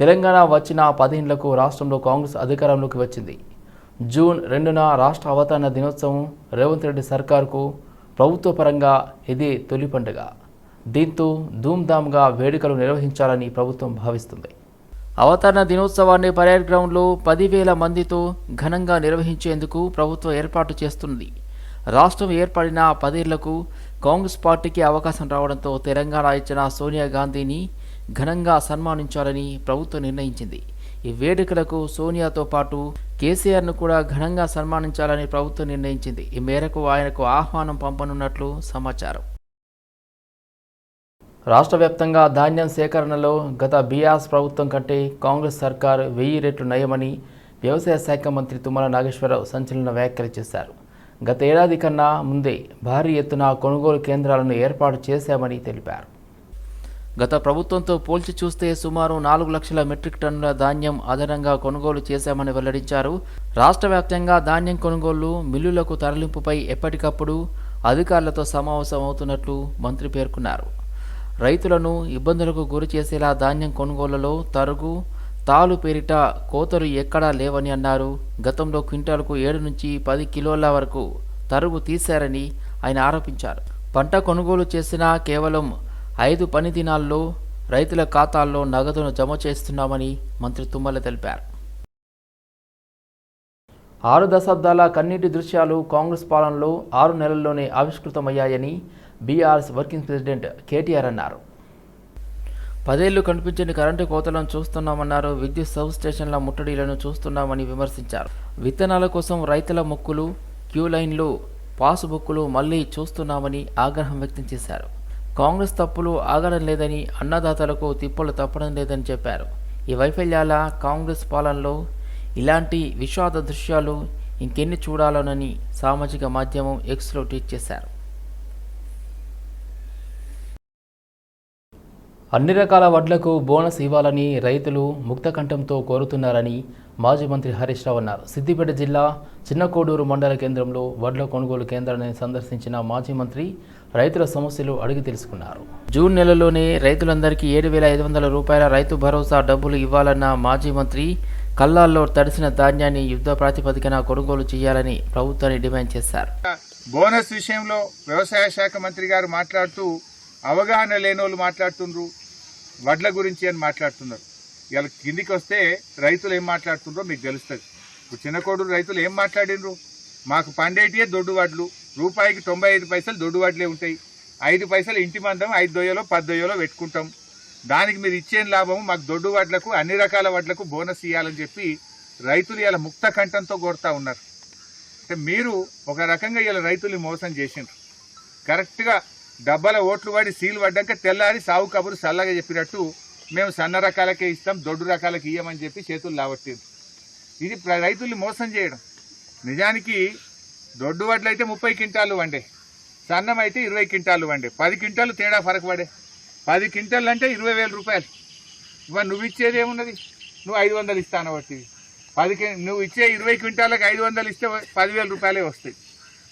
తెలంగాణ వచ్చిన పదిహేనులకు రాష్ట్రంలో కాంగ్రెస్ అధికారంలోకి వచ్చింది. జూన్ రెండున రాష్ట్ర అవతరణ దినోత్సవం రేవంత్ రెడ్డి సర్కార్కు ప్రభుత్వ పరంగా ఇది తొలి పండుగ. దీంతో ధూమ్ధామ్గా వేడుకలు నిర్వహించాలని ప్రభుత్వం భావిస్తుంది. అవతరణ దినోత్సవాన్ని పరేడ్ గ్రౌండ్లో పదివేల మందితో ఘనంగా నిర్వహించేందుకు ప్రభుత్వం ఏర్పాటు చేస్తుంది. రాష్ట్రం ఏర్పడిన పదేళ్ళకు కాంగ్రెస్ పార్టీకి అవకాశం రావడంతో తెలంగాణ ఇచ్చిన సోనియా గాంధీని ఘనంగా సన్మానించాలని ప్రభుత్వం నిర్ణయించింది. ఈ వేడుకలకు సోనియాతో పాటు కేసీఆర్ను కూడా ఘనంగా సన్మానించాలని ప్రభుత్వం నిర్ణయించింది. ఈ మేరకు ఆయనకు ఆహ్వానం పంపనున్నట్లు సమాచారం. రాష్ట్ర వ్యాప్తంగా ధాన్యం సేకరణలో గత బీఆర్ఎస్ ప్రభుత్వం కంటే కాంగ్రెస్ సర్కార్ వెయ్యి రెట్లు నయమని వ్యవసాయ శాఖ మంత్రి తుమ్మల నాగేశ్వరరావు సంచలన వ్యాఖ్యలు చేశారు. గత ఏడాది కన్నా ముందే భారీ ఎత్తున కొనుగోలు కేంద్రాలను ఏర్పాటు చేశామని తెలిపారు. గత ప్రభుత్వంతో పోల్చి చూస్తే సుమారు నాలుగు లక్షల మెట్రిక్ టన్నుల ధాన్యం అదనంగా కొనుగోలు చేశామని వెల్లడించారు. రాష్ట్ర వ్యాప్తంగా ధాన్యం కొనుగోళ్ళు మిల్లులకు తరలింపుపై ఎప్పటికప్పుడు అధికారులతో సమావేశం అవుతున్నట్లు మంత్రి పేర్కొన్నారు. రైతులను ఇబ్బందులకు గురి చేసేలా ధాన్యం కొనుగోలులో తరుగు తాలు పేరిట కోతలు ఎక్కడా లేవని అన్నారు. గతంలో క్వింటాలకు ఏడు నుంచి పది కిలోల వరకు తరుగు తీశారని ఆయన ఆరోపించారు. పంట కొనుగోలు చేసిన కేవలం ఐదు పని దినాల్లో రైతుల ఖాతాల్లో నగదును జమ చేస్తున్నామని మంత్రి తుమ్మల తెలిపారు. ఆరు దశాబ్దాల కన్నీటి దృశ్యాలు కాంగ్రెస్ పాలనలో ఆరు నెలల్లోనే ఆవిష్కృతమయ్యాయని బీఆర్ఎస్ వర్కింగ్ ప్రెసిడెంట్ కేటీఆర్ అన్నారు. పదేళ్ళు కనిపించని కరెంటు కోతలను చూస్తున్నామన్నారు. విద్యుత్ సబ్ స్టేషన్ల ముట్టడిలను చూస్తున్నామని విమర్శించారు. విత్తనాల కోసం రైతుల మొక్కులు క్యూ లైన్లు పాసుబుక్కులు మళ్ళీ చూస్తున్నామని ఆగ్రహం వ్యక్తం చేశారు. కాంగ్రెస్ తప్పులు ఆగడం లేదని అన్నదాతలకు తిప్పలు తప్పడం లేదని చెప్పారు. ఈ వైఫల్యాల కాంగ్రెస్ పాలనలో ఇలాంటి విషాద దృశ్యాలు ఇంకెన్ని చూడాలోనని సామాజిక మాధ్యమం ఎక్స్లో ట్వీట్ చేశారు. అన్ని రకాల వడ్లకు బోనస్ ఇవ్వాలని రైతులు ముక్తకంఠంతో కోరుతున్నారని మాజీ మంత్రి హరీష్ రావు అన్నారు. సిద్దిపేట జిల్లా చిన్నకోడూరు మండల కేంద్రంలో వడ్ల కొనుగోలు కేంద్రాన్ని సందర్శించిన మాజీ మంత్రి రైతుల సమస్యలు అడిగి తెలుసుకున్నారు. జూన్ నెలలోనే రైతులందరికీ ఏడు వేల ఐదు వందల రూపాయల రైతు భరోసా డబ్బులు ఇవ్వాలన్న మాజీ మంత్రి కల్లాల్లో తడిసిన ధాన్యాన్ని యుద్ధ ప్రాతిపదికన కొనుగోలు చేయాలని ప్రభుత్వాన్ని డిమాండ్ చేశారు. బోనస్ విషయంలో వ్యవసాయ శాఖ మంత్రి గారు మాట్లాడుతూ అవగాహన లేని వాళ్ళు మాట్లాడుతుండ్రు వడ్ల గురించి అని మాట్లాడుతున్నారు. ఇలా కిందికి వస్తే రైతులు ఏం మాట్లాడుతుండ్రో మీకు తెలుస్తుంది. ఇప్పుడు చిన్నకోడూరు రైతులు ఏం మాట్లాడినరు మాకు పండేటియే దొడ్డు వడ్లు రూపాయికి తొంభై ఐదు పైసలు దొడ్డు వడ్లే ఉంటాయి. ఐదు పైసలు ఇంటి మందం ఐదు దొయ్యలో పది దొయ్యలో పెట్టుకుంటాం. దానికి మీరు ఇచ్చే లాభం మాకు దొడ్డు వాట్లకు అన్ని రకాల వాట్లకు బోనస్ ఇవ్వాలని చెప్పి రైతులు ఇలా ముక్త కంఠంతో కొడతా ఉన్నారు. అంటే మీరు ఒక రకంగా ఇలా రైతుల్ని మోసం చేసిండ్రు. కరెక్ట్గా డబ్బాల ఓట్లు పడి సీలు పడ్డాక తెల్లారి సాగు కబురు చల్లగా చెప్పినట్టు మేము సన్న రకాలకే ఇస్తాం దొడ్డు రకాలకి ఇయ్యమని చెప్పి చేతులు లావట్టింది ఇది ప్ర- రైతుల్ని మోసం చేయడం. నిజానికి దొడ్డు వడ్లు అయితే ముప్పై క్వింటాలు వండే. సన్నం అయితే ఇరవై క్వింటాలు వండే. పది క్వింటాలు తేడా ఫరక్ పడే. పది క్వింటాలు అంటే ఇరవై వేల రూపాయలు. ఇవాళ నువ్వు ఇచ్చేది ఏమున్నది? నువ్వు ఐదు వందలు ఇస్తాను వచ్చి పది నువ్వు ఇచ్చే ఇరవై క్వింటాలకు ఐదు వందలు ఇస్తే పదివేల రూపాయలే వస్తాయి.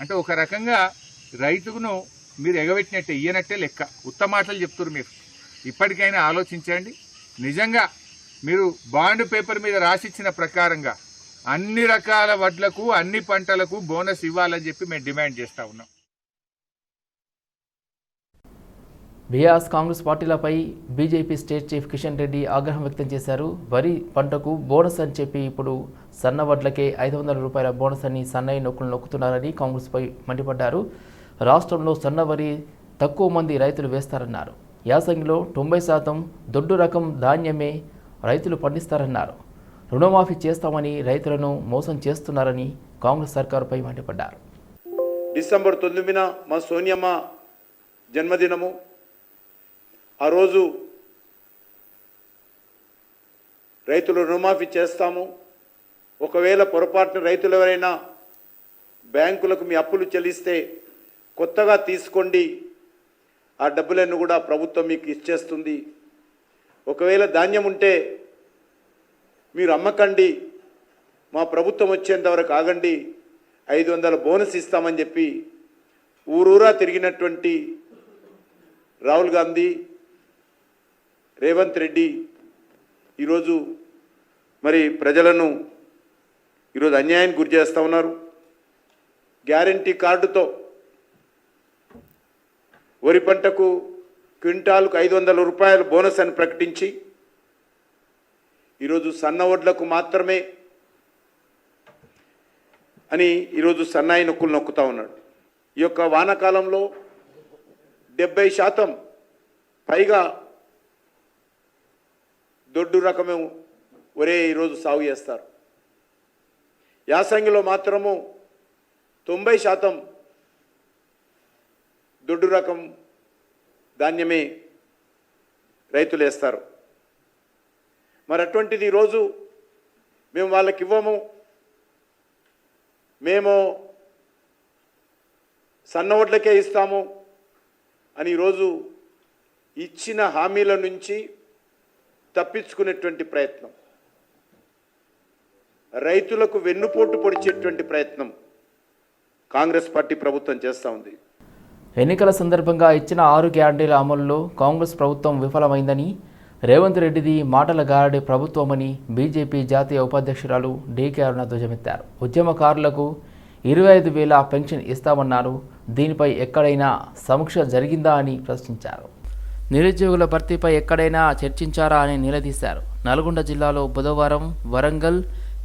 అంటే ఒక రకంగా రైతుకును మీరు ఎగబెట్టినట్టే ఇయ్యనట్టే లెక్క. ఉత్తమ మాటలు చెప్తున్నారు మీరు. ఇప్పటికైనా ఆలోచించండి. నిజంగా మీరు బాండ్ పేపర్ మీద రాసిచ్చిన ప్రకారంగా అన్ని రకాల వడ్లకు అన్ని పంటలకు బోనస్ ఇవ్వాలని చెప్పి మేము డిమాండ్ చేస్తా ఉన్నాం. BRS Congress పార్టీలపై BJP state chief Kishan Reddy ఆగ్రహం వ్యక్తం చేశారు. వరి పంటకు బోనస్ అని చెప్పి ఇప్పుడు సన్న వడ్లకే ఐదు వందల రూపాయల బోనస్ అని సన్నయ్య నొక్కులు నొక్కుతున్నారని కాంగ్రెస్పై మండిపడ్డారు. రాష్ట్రంలో సన్న వరి తక్కువ మంది రైతులు వేస్తారన్నారు. యాసంగిలో తొంభై శాతం దొడ్డు రకం ధాన్యమే రైతులు పండిస్తారన్నారు. రుణమాఫీ చేస్తామని రైతులను మోసం చేస్తున్నారని కాంగ్రెస్ సర్కారుపై మండిపడ్డారు. డిసెంబర్ తొమ్మిదిన మా సోనియమ్మ జన్మదినము. ఆ రోజు రైతులు రుణమాఫీ చేస్తాము. ఒకవేళ పొరపాటున రైతులు ఎవరైనా బ్యాంకులకు మీ అప్పులు చెల్లిస్తే కొత్తగా తీసుకోండి. ఆ డబ్బులను కూడా ప్రభుత్వం మీకు ఇచ్చేస్తుంది. ఒకవేళ ధాన్యం ఉంటే మీరు అమ్మకండి. మా ప్రభుత్వం వచ్చేంత వరకు ఆగండి. ఐదు వందల బోనస్ ఇస్తామని చెప్పి ఊరూరా తిరిగినటువంటి రాహుల్ గాంధీ రేవంత్ రెడ్డి ఈరోజు మరి ప్రజలను ఈరోజు అన్యాయానికి గురి చేస్తూ ఉన్నారు. గ్యారంటీ కార్డుతో వరి పంటకు క్వింటాల్కు ఐదు వందల రూపాయలు బోనస్ అని ప్రకటించి ఈరోజు సన్న వడ్లకు మాత్రమే అని ఈరోజు సన్నాయి నొక్కులు నొక్కుతా ఉన్నాడు. ఈ యొక్క వానాకాలంలో డెబ్బై శాతం పైగా దొడ్డు రకమే ఒరే ఈరోజు సాగు చేస్తారు. యాసంగిలో మాత్రము తొంభై శాతం దొడ్డు రకం ధాన్యమే రైతులు వేస్తారు. మరి అటువంటిది ఈరోజు మేము వాళ్ళకి ఇవ్వము. మేము సన్న ఓట్లకే ఇస్తాము అని ఈరోజు ఇచ్చిన హామీల నుంచి తప్పించుకునేటువంటి ప్రయత్నం. రైతులకు వెన్నుపోటు పొడిచేటువంటి ప్రయత్నం కాంగ్రెస్ పార్టీ ప్రభుత్వం చేస్తూ ఉంది. ఎన్నికల సందర్భంగా ఇచ్చిన ఆరు గ్యారంటీల అమలులో కాంగ్రెస్ ప్రభుత్వం విఫలమైందని రేవంత్ రెడ్డిది మాటల గారడి ప్రభుత్వమని బీజేపీ జాతీయ ఉపాధ్యక్షురాలు డీకే అరుణ ధ్వజమెత్తారు ఉద్యమకారులకు ఇరవై ఐదు వేల పెన్షన్ ఇస్తామన్నారు. దీనిపై ఎక్కడైనా సమీక్ష జరిగిందా అని ప్రశ్నించారు. నిరుద్యోగుల భర్తీపై ఎక్కడైనా చర్చించారా అని నిలదీశారు. నల్గొండ జిల్లాలో బుధవారం వరంగల్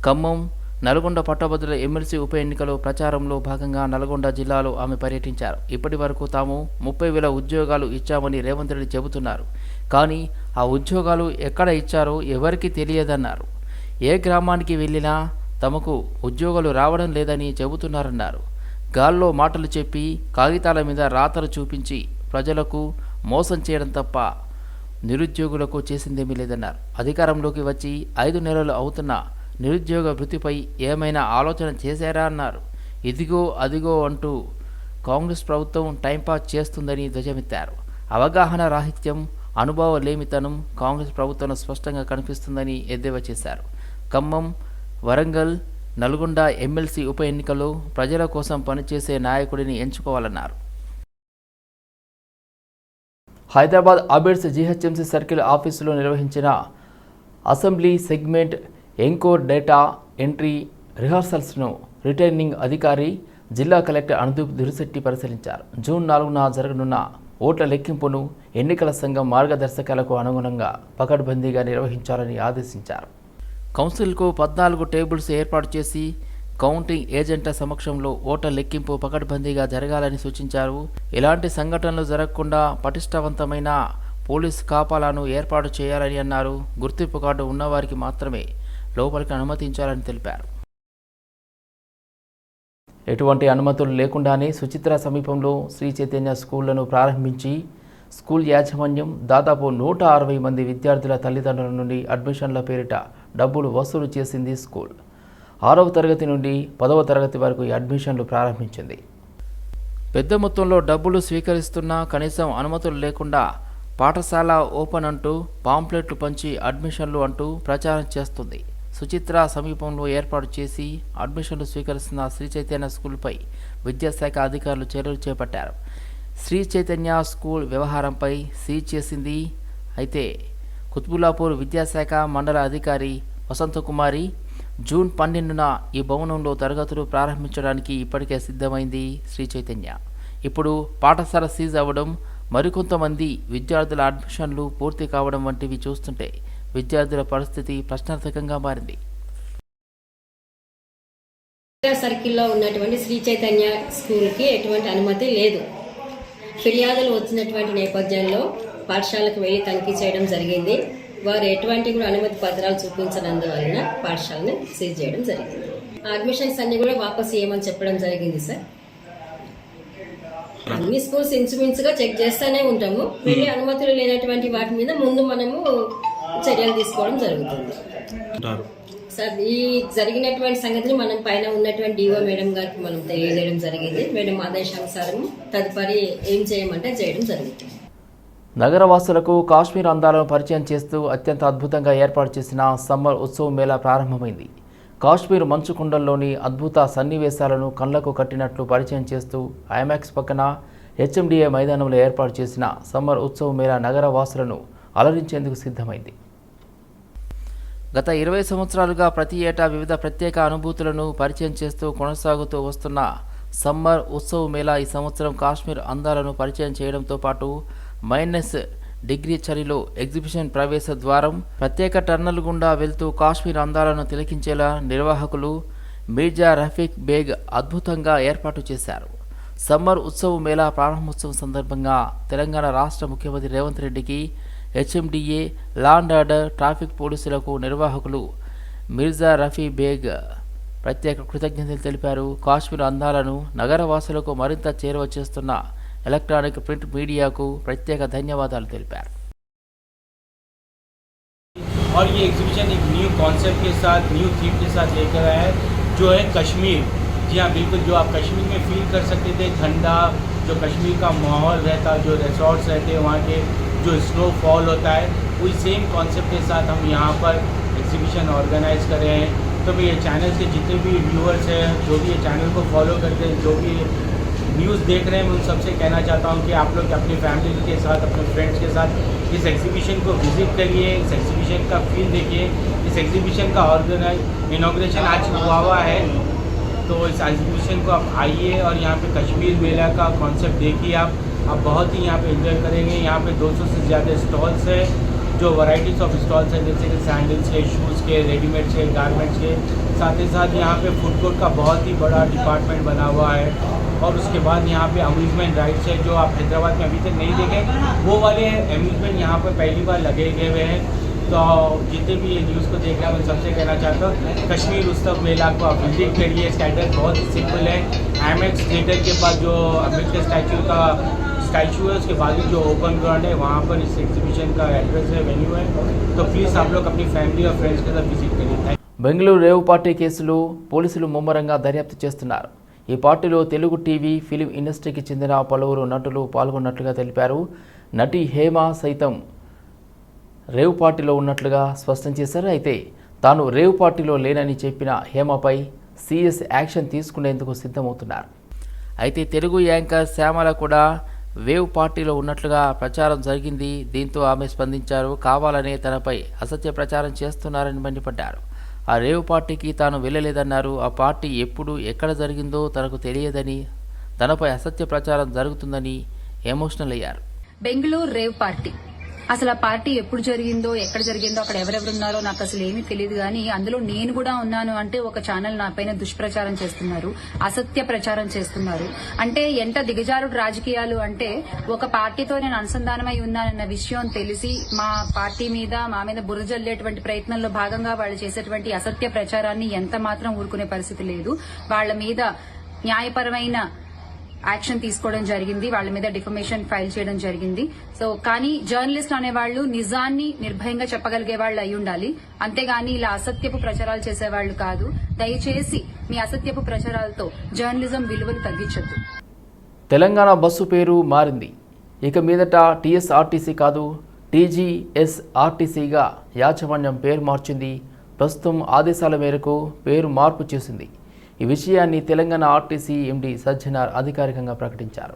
ఖమ్మం నల్గొండ పట్టభద్రుల ఎమ్మెల్సీ ఉప ఎన్నికలు ప్రచారంలో భాగంగా నల్గొండ జిల్లాలో ఆమె పర్యటించారు. ఇప్పటి వరకు తాము ముప్పై వేల ఉద్యోగాలు ఇచ్చామని రేవంత్ రెడ్డి చెబుతున్నారు. కానీ ఆ ఉద్యోగాలు ఎక్కడ ఇచ్చారో ఎవరికీ తెలియదన్నారు. ఏ గ్రామానికి వెళ్ళినా తమకు ఉద్యోగాలు రావడం లేదని చెబుతున్నారన్నారు. గాల్లో మాటలు చెప్పి కాగితాల మీద రాతలు చూపించి ప్రజలకు మోసం చేయడం తప్ప నిరుద్యోగులకు చేసిందేమీ లేదన్నారు. అధికారంలోకి వచ్చి ఐదు నెలలు అవుతున్న నిరుద్యోగ వృత్తిపై ఏమైనా ఆలోచన చేశారా అన్నారు. ఇదిగో అదిగో అంటూ కాంగ్రెస్ ప్రభుత్వం టైంపాస్ చేస్తుందని ధ్వజమెత్తారు. అవగాహన రాహిత్యం అనుభవలేమితనం కాంగ్రెస్ ప్రభుత్వంలో స్పష్టంగా కనిపిస్తుందని ఎద్దేవా చేశారు. ఖమ్మం వరంగల్ నల్గొండ ఎమ్మెల్సీ ఉప ఎన్నికల్లో ప్రజల కోసం పనిచేసే నాయకుడిని ఎంచుకోవాలన్నారు. హైదరాబాద్ అబిడ్స్ జీహెచ్ఎంసీ సర్కిల్ ఆఫీసులో నిర్వహించిన assembly segment encore data entry రిహార్సల్స్ను returning అధికారి జిల్లా కలెక్టర్ అనుదీప్ దురిశెట్టి పరిశీలించారు. జూన్ నాలుగున జరగనున్న ఓట్ల లెక్కింపును ఎన్నికల సంఘం మార్గదర్శకాలకు అనుగుణంగా పకడ్బందీగా నిర్వహించాలని ఆదేశించారు. కౌన్సిల్కు పద్నాలుగు టేబుల్స్ ఏర్పాటు చేసి కౌంటింగ్ ఏజెంట్ల సమక్షంలో ఓట్ల లెక్కింపు పకడ్బందీగా జరగాలని సూచించారు. ఎలాంటి సంఘటనలు జరగకుండా పటిష్టవంతమైన పోలీస్ కాపాలను ఏర్పాటు చేయాలని అన్నారు. గుర్తింపు కార్డు ఉన్నవారికి మాత్రమే లోపలికి అనుమతించాలని తెలిపారు. ఎటువంటి అనుమతులు లేకుండానే సుచిత్ర సమీపంలో శ్రీ చైతన్య స్కూళ్ళను ప్రారంభించి స్కూల్ యాజమాన్యం దాదాపు నూట అరవై మంది విద్యార్థుల తల్లిదండ్రుల నుండి అడ్మిషన్ల పేరిట డబ్బులు వసూలు చేసింది స్కూల్. ఆరవ తరగతి నుండి పదవ తరగతి వరకు ఈ అడ్మిషన్లు ప్రారంభించింది. పెద్ద మొత్తంలో డబ్బులు స్వీకరిస్తున్నా కనీసం అనుమతులు లేకుండా పాఠశాల ఓపెన్ అంటూ పాంప్లెట్లు పంచి అడ్మిషన్లు అంటూ ప్రచారం చేస్తుంది. సుచిత్ర సమీపంలో ఏర్పాటు చేసి అడ్మిషన్లు స్వీకరిస్తున్న శ్రీ చైతన్య స్కూల్పై విద్యాశాఖ అధికారులు చర్యలు చేపట్టారు. శ్రీ చైతన్య స్కూల్ వ్యవహారంపై సీజ్ చేసింది. అయితే కుత్బుల్లాపూర్ విద్యాశాఖ మండల అధికారి వసంతకుమారి జూన్ పన్నెండున ఈ భవనంలో తరగతులు ప్రారంభించడానికి ఇప్పటికే సిద్ధమైంది శ్రీ చైతన్య. ఇప్పుడు పాఠశాల సీజ్ అవ్వడం మరికొంతమంది విద్యార్థుల అడ్మిషన్లు పూర్తి కావడం వంటివి చూస్తుంటే విద్యార్థుల పరిస్థితి ప్రశ్నార్థకంగా మారింది. సర్కిల్లో ఉన్నటువంటి శ్రీ చైతన్య స్కూల్కి ఎటువంటి అనుమతి లేదు. ఫిర్యాదులు వచ్చినటువంటి నేపథ్యంలో పాఠశాలకు వెళ్ళి తనిఖీ చేయడం జరిగింది. వారు ఎటువంటి కూడా అనుమతి పత్రాలు చూపించనందువలన పాఠశాలను సీజ్ చేయడం జరిగింది. ఆ అడ్మిషన్స్ అన్ని కూడా వాపస్ ఇవ్వమని చెప్పడం జరిగింది సార్. అన్ని స్కూల్స్ ఇంచుమించుగా చెక్ చేస్తూనే ఉంటాము. వెళ్ళి అనుమతులు లేనటువంటి వాటి మీద ముందు మనము చర్యలు తీసుకోవడం జరుగుతుంది. సార్ ఈ జరిగినటువంటి సంగతిని మనం పైన ఉన్నటువంటి డిఓ మేడం గారికి మనం తెలియజేయడం జరిగింది. మేడం ఆదేశానుసారం తదుపరి ఏం చేయమంటే చేయడం జరుగుతుంది. నగరవాసులకు కాశ్మీర్ అందాలను పరిచయం చేస్తూ అత్యంత అద్భుతంగా ఏర్పాటు చేసిన సమ్మర్ ఉత్సవ్ మేళా ప్రారంభమైంది. కాశ్మీర్ మంచు కుండల్లోని అద్భుత సన్నివేశాలను కళ్ళకు కట్టినట్లు పరిచయం చేస్తూ ఐమాక్స్ పక్కన హెచ్ఎండిఏ మైదానంలో ఏర్పాటు చేసిన సమ్మర్ ఉత్సవ్ మేళా నగరవాసులను అలరించేందుకు సిద్ధమైంది. గత ఇరవై సంవత్సరాలుగా ప్రతి ఏటా వివిధ ప్రత్యేక అనుభూతులను పరిచయం చేస్తూ కొనసాగుతూ వస్తున్న సమ్మర్ ఉత్సవ్ మేళా ఈ సంవత్సరం కాశ్మీర్ అందాలను పరిచయం చేయడంతో పాటు మైనస్ డిగ్రీ చలిలో ఎగ్జిబిషన్ ప్రవేశ ద్వారం ప్రత్యేక టర్నల్ గుండా వెళ్తూ కాశ్మీర్ అందాలను తిలకించేలా నిర్వాహకులు మీర్జా రఫీక్ బేగ్ అద్భుతంగా ఏర్పాటు చేశారు. సమ్మర్ ఉత్సవ్ మేళా ప్రారంభోత్సవం సందర్భంగా తెలంగాణ రాష్ట్ర ముఖ్యమంత్రి రేవంత్ రెడ్డికి HMDA law and order traffic పోలీసులకు నిర్వాహకులు మిర్జా రఫీ బేగ్ ప్రత్యేక కృతజ్ఞతలు తెలిపారు కాశ్మీర్ అందాలను నగరవాసులకు మరింత చేరువ చేస్తున్న ఎలక్ట్రానిక్ ప్రింట్ మీడియాకు ప్రత్యేక ధన్యవాదాలు తెలిపారు और ये एग्जीबिशन एक न्यू कॉन्सेप्ट के साथ न्यू थीम के साथ लेकर आया है जो है कश्मीर जी हाँ बिल्कुल जो आप कश्मीर में फील कर सकते थे ठंडा जो कश्मीर का माहौल रहता जो रिसोर्ट्स रहते हैं वहाँ के जो स्नोफॉल होता है वही सेम कॉन्सेप्ट के साथ हम यहाँ पर एग्जीबिशन ऑर्गेनाइज कर रहे हैं। तो मैं ये चैनल्स के जितने भी व्यूअर्स हैं, जो भी ये चैनल को फॉलो करते हैं, जो भी न्यूज़ देख रहे हैं, मैं उन सबसे कहना चाहता हूँ कि आप लोग अपनी फैमिली के साथ, अपने फ्रेंड्स के साथ इस एग्जीबिशन को विज़िट करिए। इस एग्जीबिशन का फील देखिए। इस एग्जीबिशन का ऑर्गेनाइज इनाग्रेशन आज हुआ हुआ है। तो इस एग्जीबिशन को आप आइए और यहाँ पे कश्मीर मेला का कॉन्सेप्ट देखिए आप। आप बहुत ही यहाँ पे एंजॉय करेंगे। यहाँ पे 200 से ज़्यादा स्टॉल्स है, जो वैरायटीज़ ऑफ़ स्टॉल्स हैं, जैसे कि सैंडल्स के शूज़ के रेडीमेड के गारमेंट्स के। साथ ही साथ यहाँ पे फ़ूड कोर्ट का बहुत ही बड़ा डिपार्टमेंट बना हुआ है। और उसके बाद यहाँ पे अम्यूज़मेंट राइड्स है, जो आप हैदराबाद में अभी तक नहीं देखे। वो वाले अम्यूज़मेंट यहाँ पर पहली बार लगे गए हुए हैं। तो जितने भी ये न्यूज़ को देख रहे हैं, मैं सबसे कहना चाहता हूँ, कश्मीर उत्सव मेला को आप विज़िट करिए। एड्रेस बहुत ही सिंपल है। एम एक्स थिएटर के पास जो अंबेडकर स्टैचू का स्टैचू है उसके बाजू जो ओपन ग्राउंड है वहाँ पर इस एग्जीबिशन का एड्रेस है वेन्यू है तो प्लीज़ आप लोग अपनी फैमिली और फ्रेंड्स के साथ विजिट करिए थैंक బెంగళూరు రేవు పార్టీ కేసులో పోలీసులు ముమ్మరంగా దర్యాప్తు చేస్తున్నారు ఈ పార్టీలో తెలుగు టీవీ ఫిలిం ఇండస్ట్రీకి చెందిన పలువురు నటులు పాల్గొన్నట్లుగా తెలిపారు నటి హేమ సైతం రేవ్ పార్టీలో ఉన్నట్లుగా స్పష్టం చేశారు అయితే తాను రేవ్ పార్టీలో లేనని చెప్పిన హేమపై సీఎస్ యాక్షన్ తీసుకునేందుకు సిద్ధమవుతున్నారు అయితే తెలుగు యాంకర్ శ్యామల కూడా వేవ్ పార్టీలో ఉన్నట్లుగా ప్రచారం జరిగింది. దీంతో ఆమె స్పందించారు కావాలనే తనపై అసత్య ప్రచారం చేస్తున్నారని మండిపడ్డారు. ఆ రేవ్ పార్టీకి తాను వెళ్ళలేదన్నారు. ఆ పార్టీ ఎప్పుడు ఎక్కడ జరిగిందో తనకు తెలియదని తనపై అసత్య ప్రచారం జరుగుతుందని ఎమోషనల్ అయ్యారు. బెంగళూరు రేవ్ పార్టీ అసలు ఆ పార్టీ ఎప్పుడు జరిగిందో ఎక్కడ జరిగిందో అక్కడ ఎవరెవరు ఉన్నారో నాకు అసలు ఏమీ తెలియదు కానీ అందులో నేను కూడా ఉన్నాను అంటే ఒక ఛానల్ నాపైన దుష్ప్రచారం చేస్తున్నారు అసత్య ప్రచారం చేస్తున్నారు. అంటే ఎంత దిగజారుడు రాజకీయాలు అంటే ఒక పార్టీతో నేను అనుసంధానమై ఉన్నానన్న విషయం తెలిసి మా పార్టీ మీద మా మీద బురజల్లేటువంటి ప్రయత్నంలో భాగంగా వాళ్ళు చేసేటువంటి అసత్య ప్రచారాన్ని ఎంత మాత్రం ఊరుకునే పరిస్థితి లేదు. వాళ్ళ మీద న్యాయపరమైన యాక్షన్ తీసుకోవడం జరిగింది. వాళ్ళ మీద డిఫమేషన్ ఫైల్ చేయడం జరిగింది. సో కానీ జర్నలిస్ట్ అనేవాళ్ళు నిజాన్ని నిర్భయంగా చెప్పగలిగే వాళ్ళు అయి ఉండాలి. అంతేగాని ఇలా అసత్యపు ప్రచారాలు చేసేవాళ్ళు కాదు. దయచేసి మీ అసత్యపు ప్రచారాలతో జర్నలిజం విలువలు తగ్గించద్దు. తెలంగాణ బస్సు పేరు మారింది. ఇక మీదట టీఎస్ఆర్టీసీ కాదు టీజీఎస్ఆర్టీసీగా యాజమాన్యం పేరు మార్చింది. ప్రస్తుతం ఆదేశాల మేరకు పేరు మార్పు చేసింది. ఈ విషయాన్ని తెలంగాణ ఆర్టీసీ ఎండీ సజ్జనార్ అధికారికంగా ప్రకటించారు.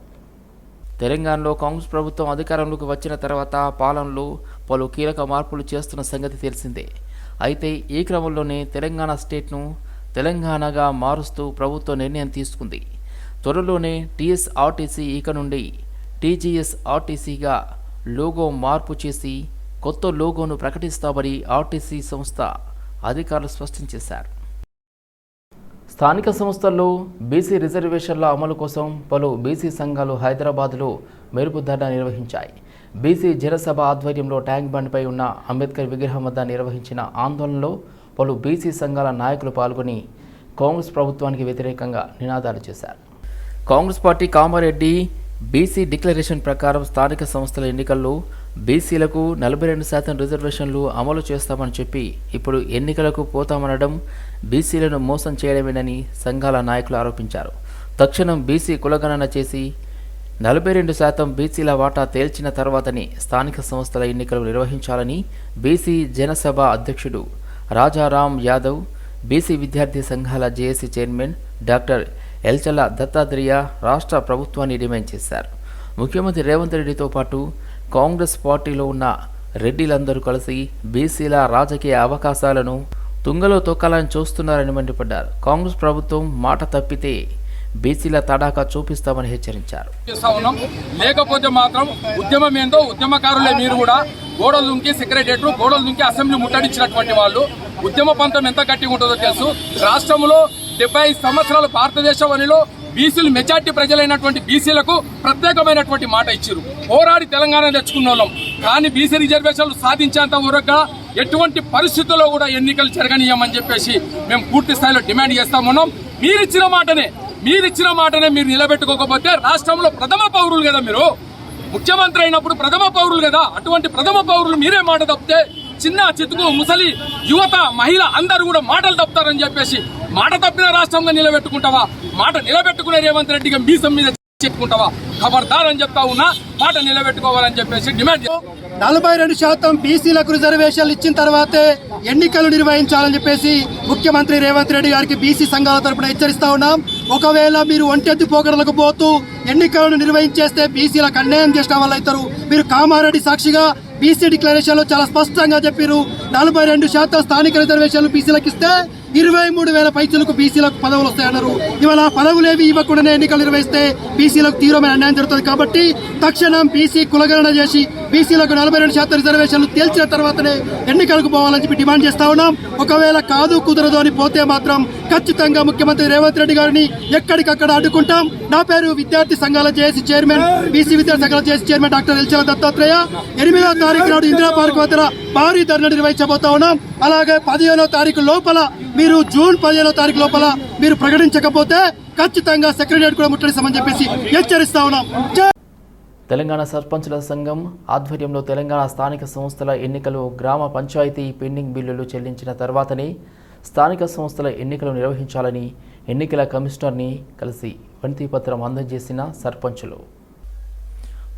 తెలంగాణలో కాంగ్రెస్ ప్రభుత్వం అధికారంలోకి వచ్చిన తర్వాత పాలనలో పలు కీలక మార్పులు చేస్తున్న సంగతి తెలిసిందే. అయితే ఈ క్రమంలోనే తెలంగాణ స్టేట్ను తెలంగాణగా మారుస్తూ ప్రభుత్వం నిర్ణయం తీసుకుంది. త్వరలోనే టీఎస్ఆర్టీసీ ఇక నుండి టీజీఎస్ఆర్టీసీగా లోగో మార్పు చేసి కొత్త లోగోను ప్రకటిస్తామని ఆర్టీసీ సంస్థ అధికారులు స్పష్టం చేశారు. స్థానిక సంస్థల్లో బీసీ రిజర్వేషన్ల అమలు కోసం పలు బీసీ సంఘాలు హైదరాబాద్లో మెరుపు ధర్నా నిర్వహించాయి. బీసీ జనసభ ఆధ్వర్యంలో ట్యాంక్ బండ్పై ఉన్న అంబేద్కర్ విగ్రహం వద్ద నిర్వహించిన ఆందోళనలో పలు బీసీ సంఘాల నాయకులు పాల్గొని కాంగ్రెస్ ప్రభుత్వానికి వ్యతిరేకంగా నినాదాలు చేశారు. Congress party Kamareddy BC declaration ప్రకారం స్థానిక సంస్థల ఎన్నికల్లో బీసీలకు నలభై రెండు శాతం రిజర్వేషన్లు అమలు చేస్తామని చెప్పి ఇప్పుడు ఎన్నికలకు పోతామనడం బీసీలను మోసం చేయడమేనని సంఘాల నాయకులు ఆరోపించారు. తక్షణం బీసీ కులగణన చేసి నలభై రెండు శాతం బీసీల వాటా తేల్చిన తర్వాతనే స్థానిక సంస్థల ఎన్నికలు నిర్వహించాలని బీసీ జనసభ అధ్యక్షుడు రాజారాం యాదవ్ బీసీ విద్యార్థి సంఘాల JAC chairman doctor Elchala Dattatreya రాష్ట్ర ప్రభుత్వాన్ని డిమాండ్ చేశారు. ముఖ్యమంత్రి రేవంత్ రెడ్డితో పాటు కాంగ్రెస్ పార్టీలో ఉన్న రెడ్డిలందరూ కలిసి బీసీల రాజకీయ అవకాశాలను తుంగలో తొక్కాలని చూస్తున్నారని మండిపడ్డారు. కాంగ్రెస్ ప్రభుత్వం మాట తప్పితే బీసీల తడాకా చూపిస్తామని హెచ్చరించారు. లేకపోతే మాత్రం ఉద్యమం ఏందో ఉద్యమకారులే మీరు కూడా గోడలు దుంకి సెక్రటరియట్ గోడలు దుంకి అసెంబ్లీ ముట్టడించినటువంటి వాళ్ళు. ఉద్యమ పంతం ఎంత గట్టిగా ఉంటుందో తెలుసు. రాష్ట్రంలో డెబ్బై సంవత్సరాల భారతదేశం అనిలో బీసీలు మెజార్టీ ప్రజలైనటువంటి బీసీలకు ప్రత్యేకమైనటువంటి మాట ఇచ్చారు పోరాడి తెలంగాణ తెచ్చుకున్న వాళ్ళం. కానీ బీసీ రిజర్వేషన్లు సాధించేంత వరకు ఎటువంటి పరిస్థితుల్లో కూడా ఎన్నికలు జరగనీయమని చెప్పేసి మేము పూర్తి స్థాయిలో డిమాండ్ చేస్తామన్నాం మీరిచ్చిన మాటనే మీరిచ్చిన మాటనే మీరు నిలబెట్టుకోకపోతే రాష్ట్రంలో ప్రథమ పౌరులు కదా మీరు. ముఖ్యమంత్రి అయినప్పుడు ప్రథమ పౌరులు కదా. అటువంటి ప్రథమ పౌరులు మీరే మాట తప్పితే చిన్న చితుకు ముసలి యువత మహిళ అందరూ కూడా మాటలు తప్పుతారని చెప్పేసి మాట తప్పిన రాష్ట్రంగా నిలబెట్టుకుంటావా? మాట నిలబెట్టుకునే రేవంత్ రెడ్డిగా మీసం మీద చెప్పుకుంటావా? ఖబర్దార్ అని చెప్తా ఉన్నా మాట నిలబెట్టుకోవాలని చెప్పేసి డిమాండ్ నలభై రెండు శాతం బీసీలకు రిజర్వేషన్లు ఇచ్చిన తర్వాతే ఎన్నికలు నిర్వహించాలని చెప్పేసి ముఖ్యమంత్రి రేవంత్ రెడ్డి గారికి బీసీ సంఘాల తరపున హెచ్చరిస్తా ఉన్నాం. ఒకవేళ మీరు ఒంటెత్తి పోకడలకు పోతూ ఎన్నికలను నిర్వహించేస్తే బీసీలకు అన్యాయం చేసిన వాళ్ళు అవుతారు. మీరు కామారెడ్డి సాక్షిగా బీసీ డిక్లరేషన్లో చాలా స్పష్టంగా చెప్పారు నలభై రెండు శాతం స్థానిక రిజర్వేషన్లు బీసీలకు ఇస్తే ఇరవై మూడు వేల పైచులకు బీసీలకు పదవులు వస్తాయన్నారు. ఇవాళ ఆ పదవులేవి ఇవ్వకుండానే ఎన్నికలు నిర్వహిస్తే బీసీలకు తీవ్రమైన అన్యాయం జరుగుతుంది కాబట్టి తక్షణం బీసీ కులగణన చేసి బీసీలకు నలభై రెండు శాతం రిజర్వేషన్లు తేల్చిన తర్వాతనే ఎన్నికలకు పోవాలని చెప్పి డిమాండ్ చేస్తా ఉన్నాం. ఒకవేళ కాదు కుదరదు అని పోతే మాత్రం ఖచ్చితంగా ముఖ్యమంత్రి రేవంత్ రెడ్డి గారిని ఎక్కడికక్కడ అడ్డుకుంటాం. నా పేరు విద్యార్థి సంఘాల జేఏసీ చైర్మన్ బీసీ విద్యార్థి సంఘాల JAC chairman doctor Elchala Dattatreya. ఎనిమిదో తారీఖు నాడు ఇందిరా పార్క్ వద్ద భారీ ధర్నా నిర్వహించబోతా ఉన్నాం. అలాగే పదిహేనో తారీఖు లోపల మీరు జూన్ పదిహేనో తారీఖు లోపల మీరు ప్రకటించకపోతే ఖచ్చితంగా సెక్రటరియట్ కూడా ముట్టడిస్తామని చెప్పేసి హెచ్చరిస్తా ఉన్నాం. తెలంగాణ సర్పంచుల సంఘం ఆధ్వర్యంలో తెలంగాణ స్థానిక సంస్థల ఎన్నికలు గ్రామ పంచాయతీ పెండింగ్ బిల్లులు చెల్లించిన తర్వాతనే స్థానిక సంస్థల ఎన్నికలు నిర్వహించాలని ఎన్నికల కమిషనర్ని కలిసి వినతి పత్రం అందజేసిన సర్పంచులు.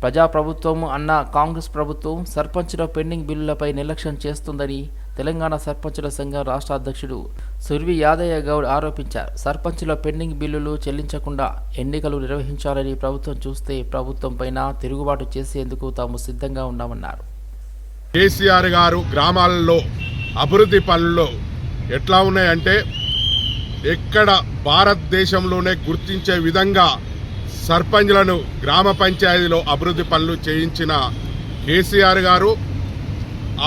ప్రజాప్రభుత్వం అన్న కాంగ్రెస్ ప్రభుత్వం సర్పంచుల పెండింగ్ బిల్లులపై నిర్లక్ష్యం చేస్తుందని తెలంగాణ సర్పంచుల సంఘం రాష్ట్ర అధ్యక్షుడు సుర్వి యాదయ్య గౌడ్ ఆరోపించారు. సర్పంచుల పెండింగ్ బిల్లులు చెల్లించకుండా ఎన్నికలు నిర్వహించాలని ప్రభుత్వం చూస్తే ప్రభుత్వం పైన తిరుగుబాటు చేసేందుకు తాము సిద్ధంగా ఉన్నామన్నారు. కేసీఆర్ గారు గ్రామాలలో అభివృద్ధి పనుల్లో ఎట్లా ఉన్నాయంటే ఎక్కడ భారతదేశంలోనే గుర్తించే విధంగా సర్పంచ్లను గ్రామ పంచాయతీలో అభివృద్ధి పనులు చేయించిన కేసీఆర్ గారు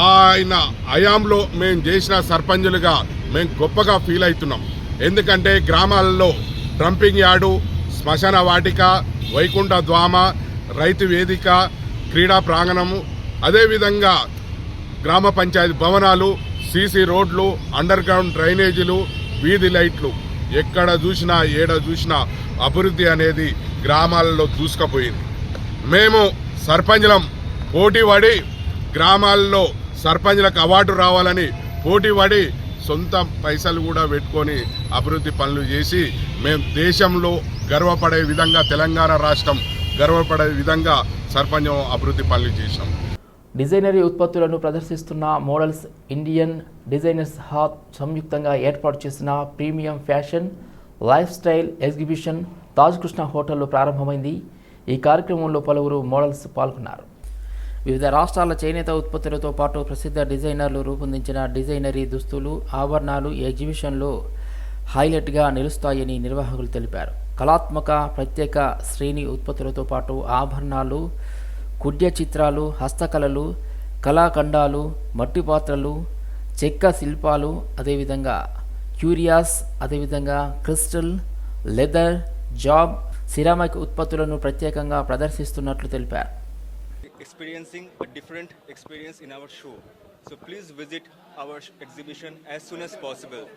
ఆయన హయాంలో మేము చేసిన సర్పంచులుగా మేము గొప్పగా ఫీల్ అవుతున్నాం. ఎందుకంటే గ్రామాలలో ట్రంపింగ్ యార్డు శ్మశాన వాటిక వైకుంఠ ద్వామ రైతు వేదిక క్రీడా ప్రాంగణము అదేవిధంగా గ్రామ పంచాయతీ భవనాలు సీసీ రోడ్లు అండర్ గ్రౌండ్ డ్రైనేజీలు వీధి లైట్లు. ఎక్కడ చూసినా ఏడ చూసినా అభివృద్ధి అనేది గ్రామాలలో దూసుకుపోయింది. మేము సర్పంచులం పోటీ పడి గ్రామాల్లో సర్పంచ్లకు అవార్డు రావాలని పోటీ పడి సొంత పైసలు కూడా పెట్టుకొని అభివృద్ధి పనులు చేసి మేము దేశంలో గర్వపడే విధంగా తెలంగాణ రాష్ట్రం గర్వపడే విధంగా సర్పంచం అభివృద్ధి పనులు చేశాం. డిజైనరీ ఉత్పత్తులను ప్రదర్శిస్తున్న మోడల్స్ ఇండియన్ డిజైనర్స్ హాత్ సంయుక్తంగా ఏర్పాటు చేసిన premium fashion lifestyle exhibition Taj Krishna హోటల్లో ప్రారంభమైంది. ఈ కార్యక్రమంలో పలువురు మోడల్స్ పాల్గొన్నారు. వివిధ రాష్ట్రాల చేనేత ఉత్పత్తులతో పాటు ప్రసిద్ధ డిజైనర్లు రూపొందించిన డిజైనరీ దుస్తులు ఆభరణాలు ఈ ఎగ్జిబిషన్లో హైలైట్గా నిలుస్తాయని నిర్వాహకులు తెలిపారు. కళాత్మక ప్రత్యేక శ్రేణి ఉత్పత్తులతో పాటు ఆభరణాలు కుడ్య చిత్రాలు హస్తకళలు కళాఖండాలు మట్టి పాత్రలు చెక్క శిల్పాలు అదేవిధంగా క్యూరియాస్ అదేవిధంగా క్రిస్టల్ లెదర్ జాబ్ సిరామిక్ ఉత్పత్తులను ప్రత్యేకంగా ప్రదర్శిస్తున్నట్లు తెలిపారు. Experiencing a different experience in our show. So please visit our exhibition as soon as possible.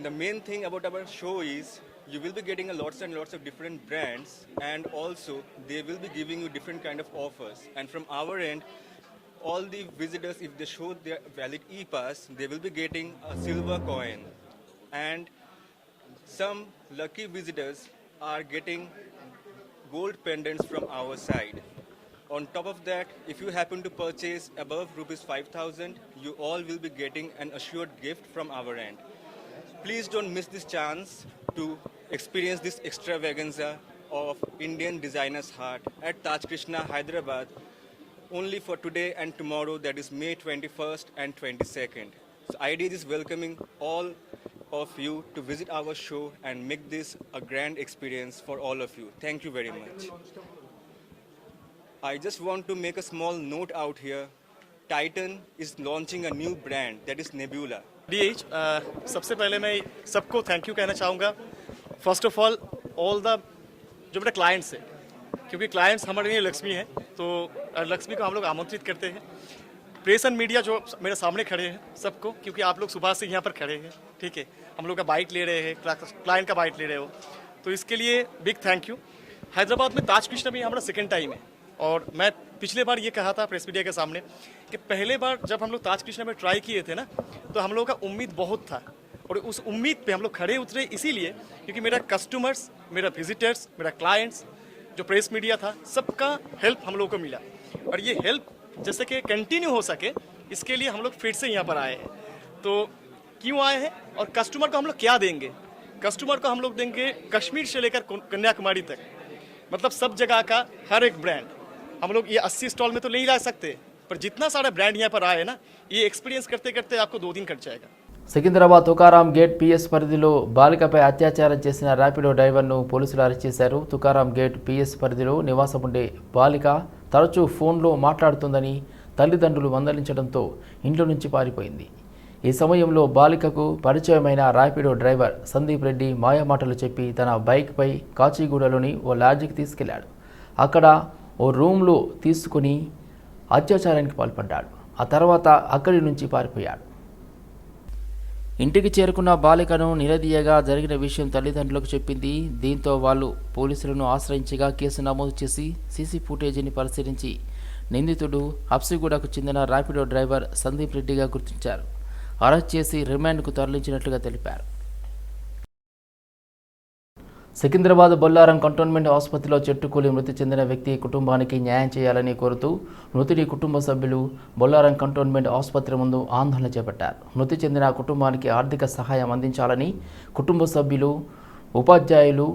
The main thing about our show is you will be getting a lots and lots of different brands and also they will be giving you different kind of offers. And from our end, all the visitors, if they show their valid e-pass, they will be getting a silver coin. And some lucky visitors are getting gold pendants from our side. On top of that, if you happen to purchase above rupees 5000, you all will be getting an assured gift from our end. Please don't miss this chance to experience this extravaganza of Indian designer's heart at Taj Krishna, Hyderabad, only for today and tomorrow, that is May 21st and 22nd. So IDEAS is welcoming all of you to visit our show and make this a grand experience for all of you. Thank you very much. I just want to make a small note out here. Titan is launching a new brand that is Nebula. DH, uh, सबसे पहले मैं सबको thank you कहना चाहूँगा। First of all all the जो मेरे clients हैं क्योंकि क्लाइंट्स हमारे लिए लक्ष्मी है तो लक्ष्मी को हम लोग आमंत्रित करते हैं। प्रेस एंड मीडिया जो मेरे सामने खड़े हैं सबको क्योंकि आप लोग सुबह से यहाँ पर खड़े हैं ठीक है? हम लोग का बाइट ले रहे हैं क्लाइंट का बाइट ले रहे हो। तो इसके लिए बिग थैंक यू हैदराबाद में ताज कृष्ण भी हमारा सेकेंड टाइम है। और मैं पिछले बार ये कहा था प्रेस मीडिया के सामने कि पहले बार जब हम लोग ताज कृष्ण में ट्राई किए थे ना तो हम लोग का उम्मीद बहुत था। और उस उम्मीद पे हम लोग खड़े उतरे इसीलिए क्योंकि मेरा कस्टमर्स मेरा विजिटर्स मेरा क्लाइंट्स जो प्रेस मीडिया था, सबका हेल्प हम लोग को मिला। और ये हेल्प जैसे कि कंटिन्यू हो सके, इसके लिए हम लोग फिर से यहाँ पर आए हैं। तो क्यों आए हैं और कस्टमर को हम लोग क्या देंगे? कस्टमर को हम लोग देंगे कश्मीर से लेकर कन्याकुमारी तक। मतलब सब जगह का हर एक ब्रांड हम लोग ये 80 स्टॉल में तो नहीं ला सकते पर जितना सारा ब्रांड यहाँ पर आए ना ये एक्सपीरियंस करते करते आपको दो दिन कट जाएगा సికింద్రాబాద్ తుకారాం గేట్ పిఎస్ పరిధిలో బాలికపై అత్యాచారం చేసిన ర్యాపిడో డ్రైవర్ను పోలీసులు అరెస్ట్ చేశారు తుకారాం గేట్ పిఎస్ పరిధిలో నివాసం ఉండే బాలిక తరచూ ఫోన్లో మాట్లాడుతుందని తల్లిదండ్రులు మందలించడంతో ఇంట్లో నుంచి పారిపోయింది ఈ సమయంలో బాలికకు పరిచయమైన ర్యాపిడో డ్రైవర్ సందీప్ రెడ్డి మాయమాటలు చెప్పి తన బైక్పై కాచిగూడలోని ఓ లాడ్జికి తీసుకెళ్లాడు అక్కడ ఓ రూమ్లో తీసుకుని అత్యాచారానికి పాల్పడ్డాడు. ఆ తర్వాత అక్కడి నుంచి పారిపోయాడు. ఇంటికి చేరుకున్న బాలికను నిలదీయగా జరిగిన విషయం తల్లిదండ్రులకు చెప్పింది. దీంతో వాళ్ళు పోలీసులను ఆశ్రయించగా కేసు నమోదు చేసి సీసీ ఫుటేజీని పరిశీలించి నిందితుడు హబ్సిగూడకు చెందిన ర్యాపిడో డ్రైవర్ సందీప్ రెడ్డిగా గుర్తించారు. అరెస్ట్ చేసి రిమాండ్కు తరలించినట్లుగా తెలిపారు. సికింద్రాబాద్ బొల్లారం కంటోన్మెంట్ ఆసుపత్రిలో చెట్టుకూలి మృతి చెందిన వ్యక్తి కుటుంబానికి న్యాయం చేయాలని కోరుతూ మృతుడి కుటుంబ సభ్యులు బొల్లారం కంటోన్మెంట్ ఆసుపత్రి ముందు ఆందోళన చేపట్టారు. మృతి చెందిన కుటుంబానికి ఆర్థిక సహాయం అందించాలని కుటుంబ సభ్యులు ఉపాధ్యాయులు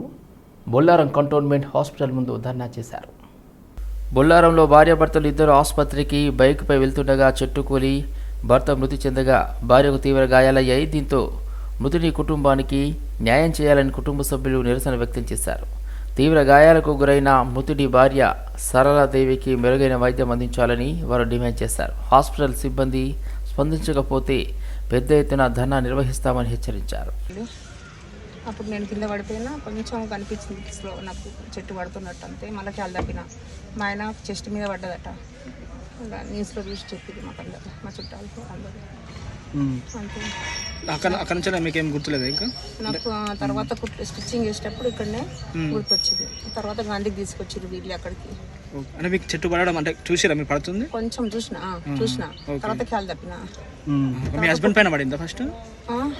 బొల్లారం కంటోన్మెంట్ హాస్పిటల్ ముందు ధర్నా చేశారు. బొల్లారంలో భార్యాభర్తలు ఇద్దరు ఆసుపత్రికి బైక్పై వెళ్తుండగా చెట్టుకూలి భర్త మృతి చెందగా భార్యకు తీవ్ర గాయాలయ్యాయి. దీంతో మృతుడి కుటుంబానికి న్యాయం చేయాలని కుటుంబ సభ్యులు నిరసన వ్యక్తం చేశారు. తీవ్ర గాయాలకు గురైన మృతుడి భార్య సరళాదేవికి మెరుగైన వైద్యం అందించాలని వారు డిమాండ్ చేశారు. హాస్పిటల్ సిబ్బంది స్పందించకపోతే పెద్ద ఎత్తున ధర్నా నిర్వహిస్తామని హెచ్చరించారు. అప్పుడు నేను కింద పడిపోయినా కొంచెం కనిపించింది స్లో నాకు చెట్టు పడుతున్నట్టు అంతే మళ్ళీ కాలు తప్పిన. మా ఆయన చెస్ట్ మీద పడ్డదట. న్యూస్లో చూసి చెప్పింది మాకు అందరు మా చుట్టాలకు అందరూ. అంతే. అక్కడ అక్కడ నుంచి మీకు ఏం గుర్తులేదు ఇంకా? నాకు ఆ తర్వాత కుట్- స్టిచ్చింగ్ చేసేటప్పుడు ఇక్కడనే గుర్తొచ్చింది. తర్వాత గాంధీకి తీసుకొచ్చారు వీళ్ళు అక్కడికి. ఓకే. అంటే మీకు చెట్టు పడడం అంటే చూసిరా మీరు పడుతుంది? కొంచెం చూసిన ఆ, చూసిన. తర్వాత కాలు తప్పిన. మీ హస్బెండ్ పైన పడిందా ఫస్ట్ ఆ,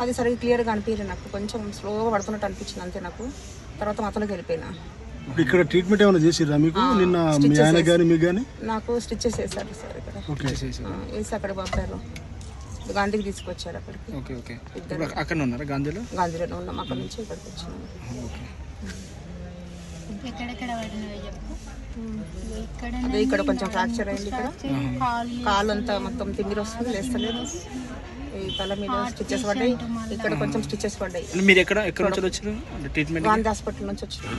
అది సరిగ్గా క్లియర్గా అనిపించలేదు నాకు. కొంచెం స్లోగా పడుతున్నట్టు అనిపించింది అంతే నాకు. తర్వాత మతలోకి వెళ్ళిపోయినా. ఇప్పుడు ఇక్కడ ట్రీట్మెంట్ ఏమైనా చేసిరా మీకు? నిన్న మీ ఆయన కానీ మీకు కానీ నాకు స్టిచ్చెస్ వేశారు సార్ ఇక్కడ. ఓకే ఆ, వేసి అక్కడ పంపారు. గాంధీకి తీసుకొచ్చారు అక్కడికి. Okay okay. ఇప్పుడు అక్కడ ఉన్నారా గాంధీలో? గాంధీలో ఉన్నాం అక్కడ నుంచి ఇక్కడికి వచ్చినాం. అదే ఇక్కడ కొంచెం ఫ్రాక్చర్ అయింది ఇక్కడ. కాలు అంతా మొత్తం తిమ్మిరి వస్తుంది లేస్తలేదు. ఈ తల మీద స్టిచెస్ పడ్డాయి. ఇక్కడ కొంచెం స్టిచెస్ పడ్డాయి. మీరు ఎక్కడ ఎక్కడ నుంచి వచ్చారు? ట్రీట్మెంట్ గాంధీ హాస్పిటల్ నుంచి వచ్చినాం